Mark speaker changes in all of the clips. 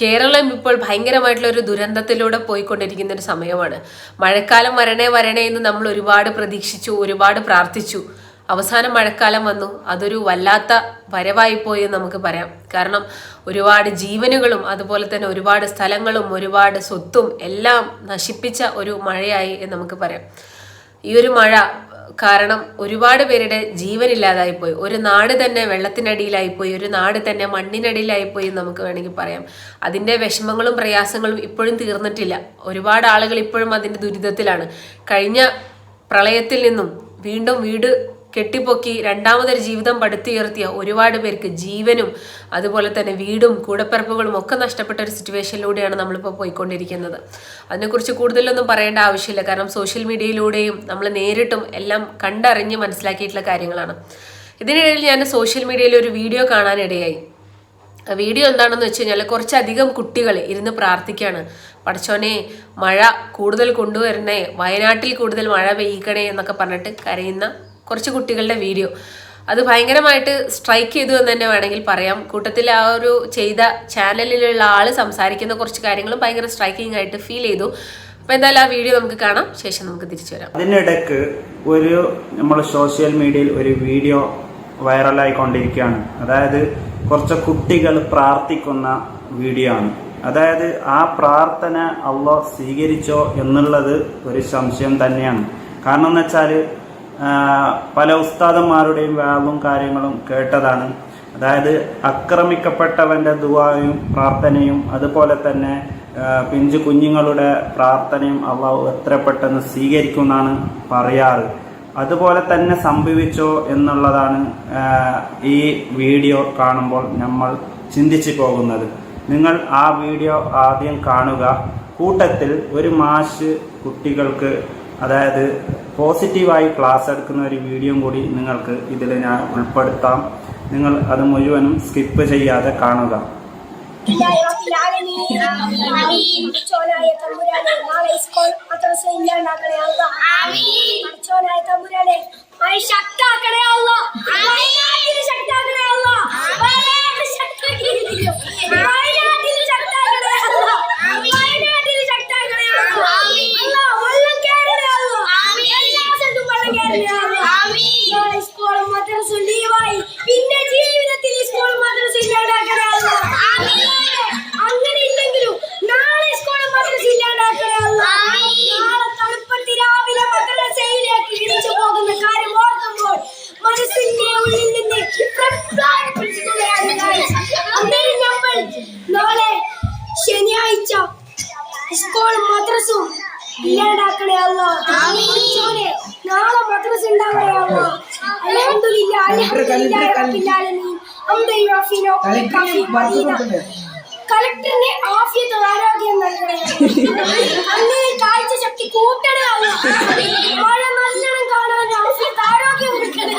Speaker 1: കേരളം ഇപ്പോൾ ഭയങ്കരമായിട്ടുള്ള ഒരു ദുരന്തത്തിലൂടെ പോയിക്കൊണ്ടിരിക്കുന്ന ഒരു സമയമാണ്. മഴക്കാലം വരണേ വരണേ എന്ന് നമ്മൾ ഒരുപാട് പ്രതീക്ഷിച്ചു ഒരുപാട് പ്രാർത്ഥിച്ചു. അവസാനം മഴക്കാലം വന്നു. അതൊരു വല്ലാത്ത വരവായിപ്പോയി എന്ന് നമുക്ക് പറയാം. കാരണം ഒരുപാട് ജീവനുകളും അതുപോലെ തന്നെ ഒരുപാട് സ്ഥലങ്ങളും ഒരുപാട് സ്വത്തും എല്ലാം നശിപ്പിച്ച ഒരു മഴയായി നമുക്ക് പറയാം. ഈ ഒരു മഴ കാരണം ഒരുപാട് പേരുടെ ജീവനില്ലാതായിപ്പോയി ഒരു നാട് തന്നെ വെള്ളത്തിനടിയിലായിപ്പോയി ഒരു നാട് തന്നെ മണ്ണിനടിയിലായിപ്പോയി നമുക്ക് വേണമെങ്കിൽ പറയാം. അതിന്റെ വിഷമങ്ങളും പ്രയാസങ്ങളും ഇപ്പോഴും തീർന്നിട്ടില്ല. ഒരുപാട് ആളുകൾ ഇപ്പോഴും അതിന്റെ ദുരിതത്തിലാണ്. കഴിഞ്ഞ പ്രളയത്തിൽ നിന്നും വീണ്ടും വീട് കെട്ടിപ്പൊക്കി രണ്ടാമതൊരു ജീവിതം പടുത്തുയർത്തിയ ഒരുപാട് പേർക്ക് ജീവനും അതുപോലെ തന്നെ വീടും കൂടപ്പിറപ്പുകളും ഒക്കെ നഷ്ടപ്പെട്ട ഒരു സിറ്റുവേഷനിലൂടെയാണ് നമ്മളിപ്പോൾ പോയിക്കൊണ്ടിരിക്കുന്നത്. അതിനെക്കുറിച്ച് കൂടുതലൊന്നും പറയേണ്ട ആവശ്യമില്ല. കാരണം സോഷ്യൽ മീഡിയയിലൂടെയും നമ്മൾ നേരിട്ടും എല്ലാം കണ്ടറിഞ്ഞ് മനസ്സിലാക്കിയിട്ടുള്ള കാര്യങ്ങളാണ്. ഇതിനിടയിൽ ഞാൻ സോഷ്യൽ മീഡിയയിൽ ഒരു വീഡിയോ കാണാനിടയായി. വീഡിയോ എന്താണെന്ന് വെച്ച് കഴിഞ്ഞാൽ കുറച്ചധികം കുട്ടികൾ ഇരുന്ന് പ്രാർത്ഥിക്കുകയാണ് പഠിച്ചോനെ മഴ കൂടുതൽ കൊണ്ടുവരണേ വയനാട്ടിൽ കൂടുതൽ മഴ പെയ്യിക്കണേ എന്നൊക്കെ പറഞ്ഞിട്ട് കരയുന്ന കുറച്ച് കുട്ടികളുടെ വീഡിയോ. അത് ഭയങ്കരമായിട്ട് സ്ട്രൈക്ക് ചെയ്തു എന്ന് തന്നെ വേണമെങ്കിൽ പറയാം. കൂട്ടത്തിൽ ആ ഒരു ചെയ്ത ചാനലിലുള്ള ആൾ സംസാരിക്കുന്ന കുറച്ച് കാര്യങ്ങളും ഭയങ്കര സ്ട്രൈക്കിംഗ് ആയിട്ട് ഫീൽ ചെയ്തു. അപ്പൊ എന്തായാലും ആ വീഡിയോ നമുക്ക് കാണാം. ശേഷം നമുക്ക് തിരിച്ചു വരാം.
Speaker 2: അതിനിടയ്ക്ക് ഒരു നമ്മൾ സോഷ്യൽ മീഡിയയിൽ ഒരു വീഡിയോ വൈറലായിക്കൊണ്ടിരിക്കുകയാണ്. അതായത് കുറച്ച് കുട്ടികൾ പ്രാർത്ഥിക്കുന്ന വീഡിയോ ആണ്. അതായത് ആ പ്രാർത്ഥന അള്ളോ സ്വീകരിച്ചോ എന്നുള്ളത് ഒരു സംശയം തന്നെയാണ്. കാരണം എന്ന് വെച്ചാൽ പല ഉസ്താദന്മാരുടെയും വാവും കാര്യങ്ങളും കേട്ടതാണ്. അതായത് ആക്രമിക്കപ്പെട്ടവന്റെ ദുവായും പ്രാർത്ഥനയും അതുപോലെ തന്നെ പിഞ്ചു കുഞ്ഞുങ്ങളുടെ പ്രാർത്ഥനയും അള്ളാഹു എത്ര പെട്ടെന്ന് സ്വീകരിക്കുമെന്നാണ് പറയാറ്. അതുപോലെ തന്നെ സംഭവിച്ചോ എന്നുള്ളതാണ് ഈ വീഡിയോ കാണുമ്പോൾ നമ്മൾ ചിന്തിച്ചു പോകുന്നത്. നിങ്ങൾ ആ വീഡിയോ ആദ്യം കാണുക. കൂട്ടത്തിൽ ഒരു മാഷ് കുട്ടികൾക്ക് അതായത് പോസിറ്റീവായി ക്ലാസ് എടുക്കുന്ന ഒരു വീഡിയോ കൂടി നിങ്ങൾക്ക് ഇതിൽ ഞാൻ ഉൾപ്പെടുത്താം. നിങ്ങൾ അത് മുഴുവനും സ്കിപ്പ് ചെയ്യാതെ കാണുക.
Speaker 3: ഇല്ലായ റബ്ബിൽ ഇല്ലാണ്ടാക്കണേ അല്ല പഠിച്ചോനെ നാളെ മദ്രസ ഉണ്ടാവണേ അല്ല അൽഹംദുലില്ലാ അൽഹംദുലില്ലാ റബ്ബിൽ ആലമീൻ ഹംദൻ യുഅഫിനു വയുകാഫി മദീന കളക്ടറിന് ആഫിയത്ത് ആരോഗ്യം നൽകണേ. കാഴ്ച ശക്തി കൂട്ടണേ മഴ നല്ലോണം കാണാൻ ആഫിയത്ത് ആരോഗ്യം കൊടുക്കണേ.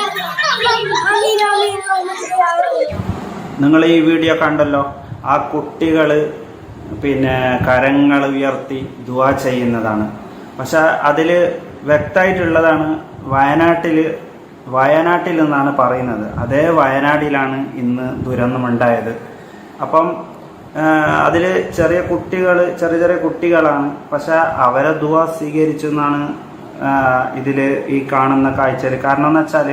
Speaker 2: നിങ്ങൾ ഈ വീഡിയോ കണ്ടല്ലോ? ആ കുട്ടികൾ പിന്നെ കരങ്ങൾ ഉയർത്തി ദുവാ ചെയ്യുന്നതാണ്. പക്ഷെ അതിൽ വ്യക്തമായിട്ടുള്ളതാണ് വയനാട്ടിൽ വയനാട്ടിൽ നിന്നാണ് പറയുന്നത്. അതേ വയനാട്ടിലാണ് ഇന്ന് ദുരന്തമുണ്ടായത്. അപ്പം അതിൽ ചെറിയ കുട്ടികൾ ചെറിയ ചെറിയ കുട്ടികളാണ്. പക്ഷെ അവരെ ദുവ സ്വീകരിച്ചു എന്നാണ് ഇതിൽ ഈ കാണുന്ന കാഴ്ചയിൽ കാരണം എന്ന് വെച്ചാൽ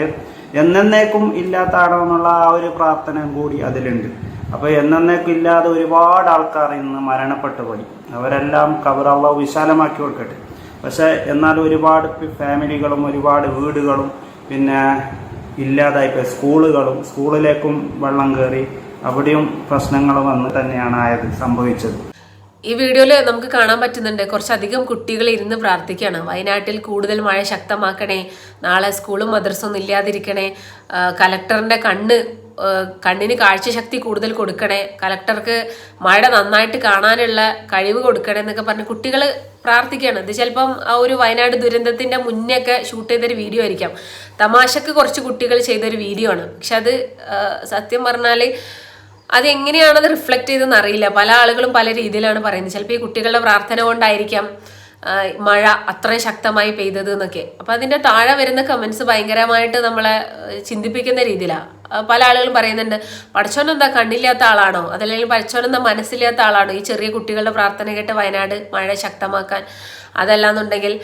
Speaker 2: എന്നേക്കും ഇല്ലാത്താണോ എന്നുള്ള ആ ഒരു പ്രാർത്ഥനയും കൂടി അതിലുണ്ട്. അപ്പോൾ എന്നേക്കും ഇല്ലാതെ ഒരുപാട് ആൾക്കാർ ഇന്ന് മരണപ്പെട്ടു പോയി. അവരെല്ലാം കബറള്ള വിശാലമാക്കി കൊടുക്കട്ടെ. പക്ഷേ എന്നാൽ ഒരുപാട് ഫാമിലികളും ഒരുപാട് വീടുകളും പിന്നെ ഇല്ലാതായിപ്പോയി സ്കൂളുകളും സ്കൂളിലേക്കും വെള്ളം കയറി അവിടെയും പ്രശ്നങ്ങൾ വന്ന് തന്നെയാണ് ആയത് സംഭവിച്ചത്.
Speaker 1: ഈ വീഡിയോയിൽ നമുക്ക് കാണാൻ പറ്റുന്നുണ്ട് കുറച്ചധികം കുട്ടികൾ ഇരുന്ന് പ്രാർത്ഥിക്കുകയാണ്. വയനാട്ടിൽ കൂടുതൽ മഴ ശക്തമാക്കണേ നാളെ സ്കൂളും മദ്രസൊന്നും ഇല്ലാതിരിക്കണേ കലക്ടറിന്റെ കണ്ണ് കണ്ണിന് കാഴ്ചശക്തി കൂടുതൽ കൊടുക്കണേ കലക്ടർക്ക് മഴ നന്നായിട്ട് കാണാനുള്ള കഴിവ് കൊടുക്കണേ എന്നൊക്കെ പറഞ്ഞ് കുട്ടികൾ പ്രാർത്ഥിക്കുകയാണ്. ഇത് ചിലപ്പം ആ ഒരു വയനാട് ദുരന്തത്തിന്റെ മുന്നേ ഒക്കെ ഷൂട്ട് ചെയ്തൊരു വീഡിയോ ആയിരിക്കാം. തമാശക്ക് കുറച്ച് കുട്ടികൾ ചെയ്തൊരു വീഡിയോ ആണ്. പക്ഷെ അത് സത്യം പറഞ്ഞാൽ അതെങ്ങനെയാണത് റിഫ്ലക്റ്റ് ചെയ്തെന്ന് അറിയില്ല. പല ആളുകളും പല രീതിയിലാണ് പറയുന്നത്. ചിലപ്പോൾ ഈ കുട്ടികളുടെ പ്രാർത്ഥന കൊണ്ടായിരിക്കാം മഴ അത്രയും ശക്തമായി പെയ്തത് എന്നൊക്കെ. അപ്പം അതിന്റെ താഴെ വരുന്ന കമൻസ് ഭയങ്കരമായിട്ട് നമ്മളെ ചിന്തിപ്പിക്കുന്ന രീതിയിലാണ് പല ആളുകളും പറയുന്നുണ്ട് പഠിച്ചോൻ എന്താ കണ്ണില്ലാത്ത ആളാണോ? അതല്ലെങ്കിൽ പഠിച്ചോൻ എന്താ മനസ്സില്ലാത്ത ആളാണോ? ഈ ചെറിയ കുട്ടികളുടെ പ്രാർത്ഥന കേട്ട് വയനാട് മഴ ശക്തമാക്കാൻ. അതല്ലാന്നുണ്ടെങ്കിൽ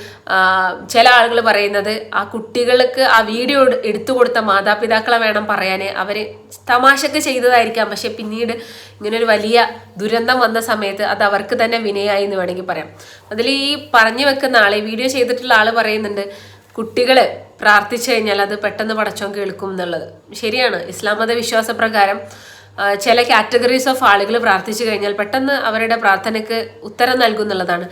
Speaker 1: ചില ആളുകൾ പറയുന്നത് ആ കുട്ടികൾക്ക് ആ വീഡിയോ എടു- എടുത്തു കൊടുത്ത മാതാപിതാക്കളെ വേണം പറയാൻ അവർ തമാശക്ക് ചെയ്തതായിരിക്കാം. പക്ഷെ പിന്നീട് ഇങ്ങനൊരു വലിയ ദുരന്തം വന്ന സമയത്ത് അത് അവർക്ക് തന്നെ വിനയായി എന്ന് വേണമെങ്കിൽ പറയാം. അതിൽ ഈ പറഞ്ഞു വെക്കുന്ന ആൾ വീഡിയോ ചെയ്തിട്ടുള്ള ആൾ പറയുന്നുണ്ട് കുട്ടികൾ പ്രാർത്ഥിച്ചു കഴിഞ്ഞാൽ അത് പെട്ടെന്ന് പടച്ചോൻ കേൾക്കും എന്നുള്ളത്. ശരിയാണ്. ഇസ്ലാം മത വിശ്വാസപ്രകാരം പ്രകാരം ചില കാറ്റഗറീസ് ഓഫ് ആളുകൾ പ്രാർത്ഥിച്ചു കഴിഞ്ഞാൽ പെട്ടെന്ന് അവരുടെ പ്രാർത്ഥനയ്ക്ക് ഉത്തരം നൽകും എന്നുള്ളതാണ്.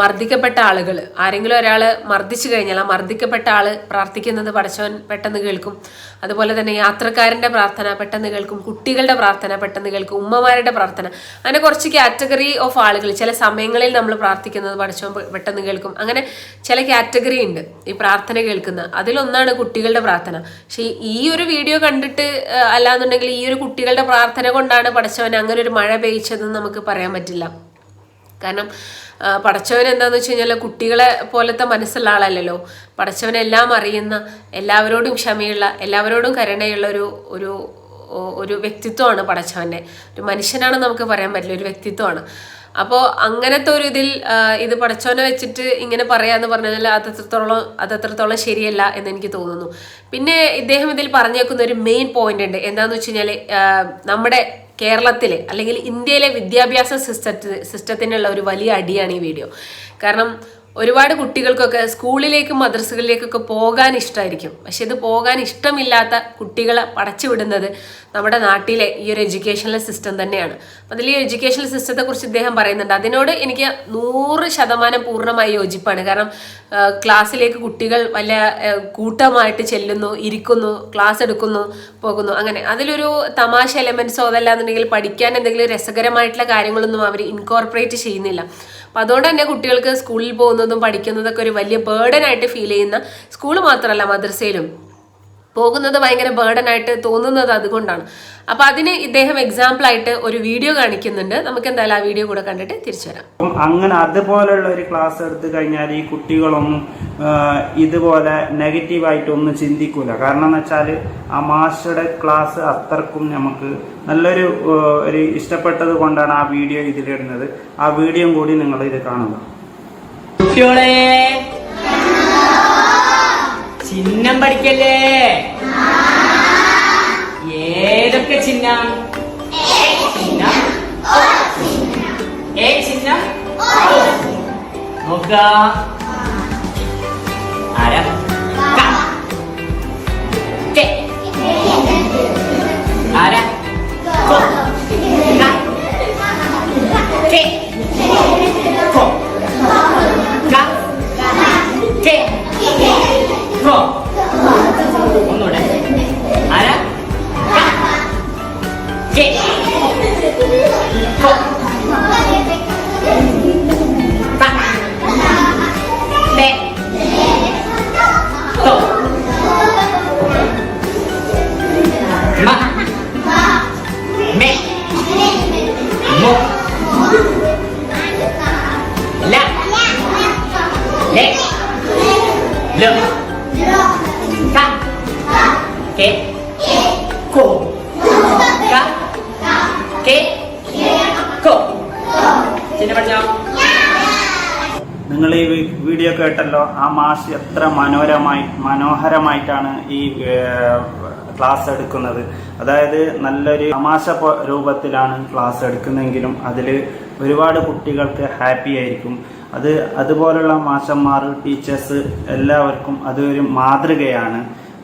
Speaker 1: മർദ്ദിക്കപ്പെട്ട ആളുകൾ. ആരെങ്കിലും ഒരാൾ മർദ്ദിച്ചു കഴിഞ്ഞാൽ ആ മർദ്ദിക്കപ്പെട്ട ആൾ പ്രാർത്ഥിക്കുന്നത് പടച്ചവൻ പെട്ടെന്ന് കേൾക്കും. അതുപോലെ തന്നെ യാത്രക്കാരന്റെ പ്രാർത്ഥന പെട്ടെന്ന് കേൾക്കും. കുട്ടികളുടെ പ്രാർത്ഥന പെട്ടെന്ന് കേൾക്കും. ഉമ്മമാരുടെ പ്രാർത്ഥന. അങ്ങനെ കുറച്ച് കാറ്റഗറി ഓഫ് ആളുകൾ. ചില സമയങ്ങളിൽ നമ്മൾ പ്രാർത്ഥിക്കുന്നത് പടച്ചവൻ പെട്ടെന്ന് കേൾക്കും. അങ്ങനെ ചില കാറ്റഗറി ഉണ്ട് ഈ പ്രാർത്ഥന കേൾക്കുന്ന. അതിലൊന്നാണ് കുട്ടികളുടെ പ്രാർത്ഥന. പക്ഷേ ഈ ഒരു വീഡിയോ കണ്ടിട്ട് അല്ലാന്നുണ്ടെങ്കിൽ ഈ ഒരു കുട്ടികളുടെ പ്രാർത്ഥന കൊണ്ടാണ് പടച്ചവൻ അങ്ങനെ ഒരു മഴ പെയ്ച്ചതെന്ന് നമുക്ക് പറയാൻ പറ്റില്ല. കാരണം പടച്ചവൻ എന്താന്ന് വെച്ച് കഴിഞ്ഞാൽ കുട്ടികളെ പോലത്തെ മനസ്സുള്ള ആളല്ലല്ലോ. പടച്ചവൻ എല്ലാം അറിയുന്ന എല്ലാവരോടും ക്ഷമയുള്ള എല്ലാവരോടും കരുണയുള്ള ഒരു ഒരു ഒരു വ്യക്തിത്വമാണ് പടച്ചവന്റെ ഒരു മനുഷ്യനാണ് നമുക്ക് പറയാൻ പറ്റില്ല ഒരു വ്യക്തിത്വമാണ്. അപ്പോൾ അങ്ങനത്തെ ഒരു ഇതിൽ ഇത് പടച്ചവനെ വെച്ചിട്ട് ഇങ്ങനെ പറയാന്ന് പറഞ്ഞാൽ അത് അത്രത്തോളം ശരിയല്ല എന്ന് എനിക്ക് തോന്നുന്നു. പിന്നെ ഇദ്ദേഹം ഇതിൽ പറഞ്ഞേക്കുന്ന ഒരു മെയിൻ പോയിന്റ് ഉണ്ട്. എന്താണെന്ന് വെച്ച് കഴിഞ്ഞാൽ നമ്മുടെ കേരളത്തിലെ അല്ലെങ്കിൽ ഇന്ത്യയിലെ വിദ്യാഭ്യാസ സിസ്റ്റത്തി സിസ്റ്റത്തിനുള്ള ഒരു വലിയ അടിയാണ് ഈ വീഡിയോ. കാരണം ഒരുപാട് കുട്ടികൾക്കൊക്കെ സ്കൂളിലേക്കും മദ്രസകളിലേക്കൊക്കെ പോകാൻ ഇഷ്ടമായിരിക്കും പക്ഷെ ഇത് പോകാൻ ഇഷ്ടമില്ലാത്ത കുട്ടികളെ പടച്ചുവിടുന്നത് നമ്മുടെ നാട്ടിലെ ഈ ഒരു എഡ്യൂക്കേഷണൽ സിസ്റ്റം തന്നെയാണ്. അതിൽ ഈ എഡ്യൂക്കേഷണൽ സിസ്റ്റത്തെക്കുറിച്ച് ഇദ്ദേഹം പറയുന്നുണ്ട്. അതിനോട് എനിക്ക് നൂറ് ശതമാനം പൂർണമായി യോജിപ്പാണ്. കാരണം ക്ലാസ്സിലേക്ക് കുട്ടികൾ വല്ല കൂട്ടമായിട്ട് ചെല്ലുന്നു ഇരിക്കുന്നു ക്ലാസ് എടുക്കുന്നു പോകുന്നു. അങ്ങനെ അതിലൊരു തമാശ എലമെന്റ്സോ അതല്ലാന്നുണ്ടെങ്കിൽ പഠിക്കാൻ എന്തെങ്കിലും രസകരമായിട്ടുള്ള കാര്യങ്ങളൊന്നും അവർ ഇൻകോർപ്പറേറ്റ് ചെയ്യുന്നില്ല. അപ്പം അതുകൊണ്ട് തന്നെ കുട്ടികൾക്ക് സ്കൂളിൽ പോകുന്നതും പഠിക്കുന്നതൊക്കെ ഒരു വലിയ ബേർഡൻ ആയിട്ട് ഫീൽ ചെയ്യുന്ന സ്കൂൾ മാത്രമല്ല മദ്രസയിലും. പോകുന്നത് ഭയങ്കര ബേർഡൻ ആയിട്ട് തോന്നുന്നത് അതുകൊണ്ടാണ്. അപ്പോൾ അതിന് ഇദ്ദേഹം എക്സാമ്പിൾ ആയിട്ട് ഒരു വീഡിയോ കാണിക്കുന്നുണ്ട്. നമുക്ക് എന്തായാലും ആ വീഡിയോ കൂടെ കണ്ടിട്ട് തിരിച്ചു വരാം.
Speaker 2: അങ്ങനെ അതുപോലെയുള്ള ഒരു ക്ലാസ് എടുത്തു കഴിഞ്ഞാൽ ഈ കുട്ടികളൊന്നും ഇതുപോലെ നെഗറ്റീവായിട്ടൊന്നും ചിന്തിക്കൂല. കാരണം എന്ന് വെച്ചാൽ ആ മാസ്റ്ററുടെ ക്ലാസ് അത്രക്കും നമുക്ക് നല്ലൊരു ഒരു ഇഷ്ടപ്പെട്ടത് കൊണ്ടാണ് ആ വീഡിയോ ഇതിലിടുന്നത്. ആ വീഡിയോ കൂടി നിങ്ങൾ ഇത് കാണുക
Speaker 4: ചിഹ്നം പഠിക്കല്ലേ? ഏതൊക്കെ ചിഹ്നം? ചിഹ്നം? ഏ ചിഹ്നം? നോക്ക കെ. co ക. കെ. ko ചിഹ്നം പഠിച്ചോ
Speaker 2: നിങ്ങൾ ഈ വീഡിയോ കേട്ടല്ലോ ആ മാഷ് എത്ര മനോഹരമായി മനോഹരമായിട്ടാണ് ഈ ക്ലാസ് എടുക്കുന്നത് അതായത് നല്ലൊരു തമാശ രൂപത്തിലാണ് ക്ലാസ് എടുക്കുന്നതെങ്കിലും അതിൽ ഒരുപാട് കുട്ടികൾക്ക് ഹാപ്പി ആയിരിക്കും അത് അതുപോലുള്ള മാഷന്മാർ ടീച്ചേഴ്സ് എല്ലാവർക്കും അതൊരു മാതൃകയാണ്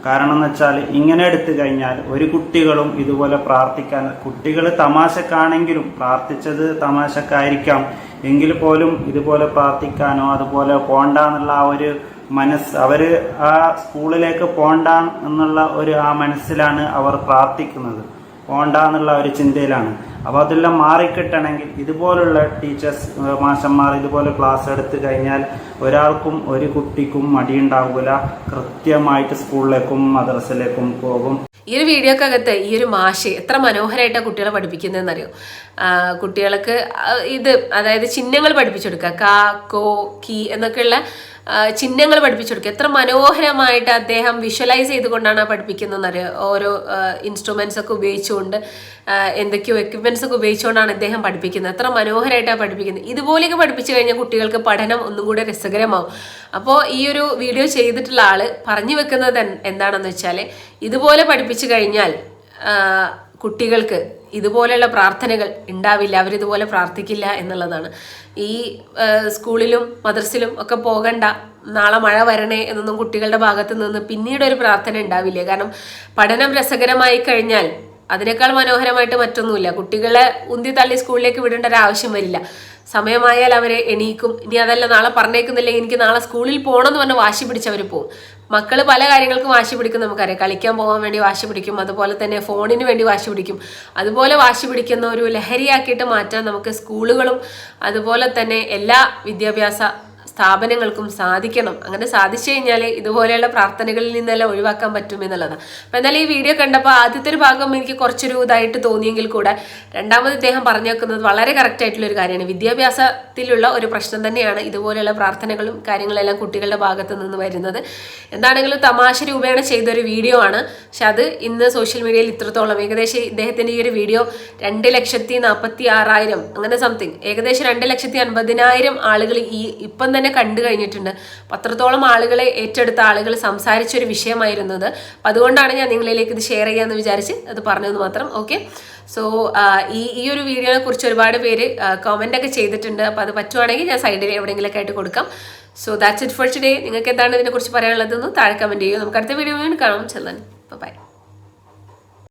Speaker 2: കാരണം എന്ന് വെച്ചാൽ ഇങ്ങനെ എടുത്തു കഴിഞ്ഞാൽ ഒരു കുട്ടികളും ഇതുപോലെ പ്രാർത്ഥിക്കാൻ കുട്ടികൾ തമാശക്കാണെങ്കിലും പ്രാർത്ഥിച്ചത് തമാശക്കായിരിക്കാം. എങ്കിൽ പോലും ഇതുപോലെ പ്രാർത്ഥിക്കാനോ അതുപോലെ പോണ്ട എന്നുള്ള ആ ഒരു മനസ്സ് അവർ ആ സ്കൂളിലേക്ക് പോണ്ട എന്നുള്ള ഒരു ആ മനസ്സിലാണ് അവർ പ്രാർത്ഥിക്കുന്നത്. പോണ്ട എന്നുള്ള ഒരു ചിന്തയിലാണ്. അപ്പോൾ അതെല്ലാം മാറിക്കിട്ടണമെങ്കിൽ ഇതുപോലുള്ള ടീച്ചേഴ്സ് മാഷന്മാർ ഇതുപോലെ ക്ലാസ് എടുത്ത് കഴിഞ്ഞാൽ ഒരാൾക്കും ഒരു കുട്ടിക്കും മടിയുണ്ടാവില്ല കൃത്യമായിട്ട് സ്കൂളിലേക്കും മദ്രസയിലേക്കും പോകും.
Speaker 1: ഈ ഒരു വീഡിയോക്കകത്ത് ഈ ഒരു മാഷ് എത്ര മനോഹരമായിട്ടാണ് കുട്ടികളെ പഠിപ്പിക്കുന്നതെന്ന് അറിയോ കുട്ടികൾക്ക് ഇത് അതായത് ചിഹ്നങ്ങൾ പഠിപ്പിച്ചെടുക്കുക. കാ കോ കി എന്നൊക്കെയുള്ള ചിഹ്നങ്ങൾ പഠിപ്പിച്ചു കൊടുക്കുക. എത്ര മനോഹരമായിട്ട് അദ്ദേഹം വിഷ്വലൈസ് ചെയ്തുകൊണ്ടാണ് പഠിപ്പിക്കുന്നത് ഓരോ ഇൻസ്ട്രുമെന്റ്സ് ഒക്കെ ഉപയോഗിച്ചുകൊണ്ട് എന്തൊക്കെയോ എക്യുപ്മെന്റ്സ് ഒക്കെ ഉപയോഗിച്ചുകൊണ്ടാണ് അദ്ദേഹം പഠിപ്പിക്കുന്നത്. എത്ര മനോഹരമായിട്ടാണ് പഠിപ്പിക്കുന്നത്. ഇതുപോലെയൊക്കെ പഠിപ്പിച്ചു കഴിഞ്ഞാൽ കുട്ടികൾക്ക് പഠനം ഒന്നും കൂടെ രസകരമാവും. അപ്പോൾ ഈ ഒരു വീഡിയോ ചെയ്തിട്ടുള്ള ആൾ പറഞ്ഞു വെക്കുന്നത് എന്താണെന്ന് വെച്ചാൽ ഇതുപോലെ പഠിപ്പിച്ചു കഴിഞ്ഞാൽ കുട്ടികൾക്ക് ഇതുപോലെയുള്ള പ്രാർത്ഥനകൾ ഉണ്ടാവില്ല അവരിതുപോലെ പ്രാർത്ഥിക്കില്ല എന്നുള്ളതാണ്. ഈ സ്കൂളിലും മദ്രസിലും ഒക്കെ പോകണ്ട നാളെ മഴ വരണേ എന്നൊന്നും കുട്ടികളുടെ ഭാഗത്ത് നിന്ന് പിന്നീട് ഒരു പ്രാർത്ഥന ഉണ്ടാവില്ല. കാരണം പഠനം രസകരമായി കഴിഞ്ഞാൽ അതിനേക്കാൾ മനോഹരമായിട്ട് മറ്റൊന്നുമില്ല. കുട്ടികളെ ഉന്തി തള്ളി സ്കൂളിലേക്ക് വിടേണ്ട ഒരു ആവശ്യം വരില്ല. സമയമായാൽ അവരെ എണീക്കും. ഇനി അതല്ല നാളെ പറഞ്ഞേക്കുന്നില്ലെങ്കിൽ എനിക്ക് നാളെ സ്കൂളിൽ പോകണം എന്ന് പറഞ്ഞ് വാശി പിടിച്ചവർ പോകും മക്കൾ പല കാര്യങ്ങൾക്കും വാശി പിടിക്കും നമുക്കറിയാം. കളിക്കാൻ പോകാൻ വേണ്ടി വാശി പിടിക്കും. അതുപോലെ തന്നെ ഫോണിന് വേണ്ടി വാശി പിടിക്കും. അതുപോലെ വാശി പിടിക്കുന്ന ഒരു ലഹരിയാക്കിയിട്ട് മാറ്റാൻ നമുക്ക് സ്കൂളുകളും അതുപോലെ തന്നെ എല്ലാ വിദ്യാഭ്യാസ സ്ഥാപനങ്ങൾക്കും സാധിക്കണം. അങ്ങനെ സാധിച്ചു കഴിഞ്ഞാൽ ഇതുപോലെയുള്ള പ്രാർത്ഥനകളിൽ നിന്നെല്ലാം ഒഴിവാക്കാൻ പറ്റും എന്നുള്ളതാണ്. അപ്പം എന്നാലും ഈ വീഡിയോ കണ്ടപ്പോൾ ആദ്യത്തെ ഒരു ഭാഗം എനിക്ക് കുറച്ചൊരു ഇതായിട്ട് തോന്നിയെങ്കിൽ കൂടെ രണ്ടാമത് ഇദ്ദേഹം പറഞ്ഞേക്കുന്നത് വളരെ കറക്റ്റ് ആയിട്ടുള്ള ഒരു കാര്യമാണ്. വിദ്യാഭ്യാസത്തിലുള്ള ഒരു പ്രശ്നം തന്നെയാണ് ഇതുപോലെയുള്ള പ്രാർത്ഥനകളും കാര്യങ്ങളെല്ലാം കുട്ടികളുടെ ഭാഗത്ത് നിന്ന് വരുന്നത്. എന്താണെങ്കിലും തമാശ രൂപേണ ചെയ്തൊരു വീഡിയോ ആണ്. പക്ഷെ അത് ഇന്ന് സോഷ്യൽ മീഡിയയിൽ ഇത്രത്തോളം. ഏകദേശം ഇദ്ദേഹത്തിന്റെ ഈ ഒരു വീഡിയോ രണ്ട് ലക്ഷത്തി നാൽപ്പത്തി ആറായിരം അങ്ങനെ സംതിങ് ഏകദേശം രണ്ട് ലക്ഷത്തി അൻപതിനായിരം ആളുകൾ ഈ ഇപ്പം തന്നെ കണ്ടു കഴിഞ്ഞിട്ടുണ്ട്. അത്രത്തോളം ആളുകളെ ഏറ്റെടുത്ത ആളുകൾ സംസാരിച്ച ഒരു വിഷയമായിരുന്നത്. അപ്പം അതുകൊണ്ടാണ് ഞാൻ നിങ്ങളിലേക്ക് ഇത് ഷെയർ ചെയ്യാമെന്ന് വിചാരിച്ച് അത് പറഞ്ഞത് മാത്രം. ഓക്കെ സോ ഈ ഈ ഒരു വീഡിയോനെ കുറിച്ച് ഒരുപാട് പേര് കമന്റ് ഒക്കെ ചെയ്തിട്ടുണ്ട്. അപ്പോൾ അത് പറ്റുവാണെങ്കിൽ ഞാൻ സൈഡിൽ എവിടെയെങ്കിലുമൊക്കെ ആയിട്ട് കൊടുക്കാം. So that's it for today നിങ്ങൾക്ക് എന്താണ് ഇതിനെക്കുറിച്ച് പറയാനുള്ളതെന്ന് താഴെ കമന്റ് ചെയ്യും. നമുക്ക് അടുത്ത വീഡിയോ കാണാം. ചെല്ലാൻ ബൈ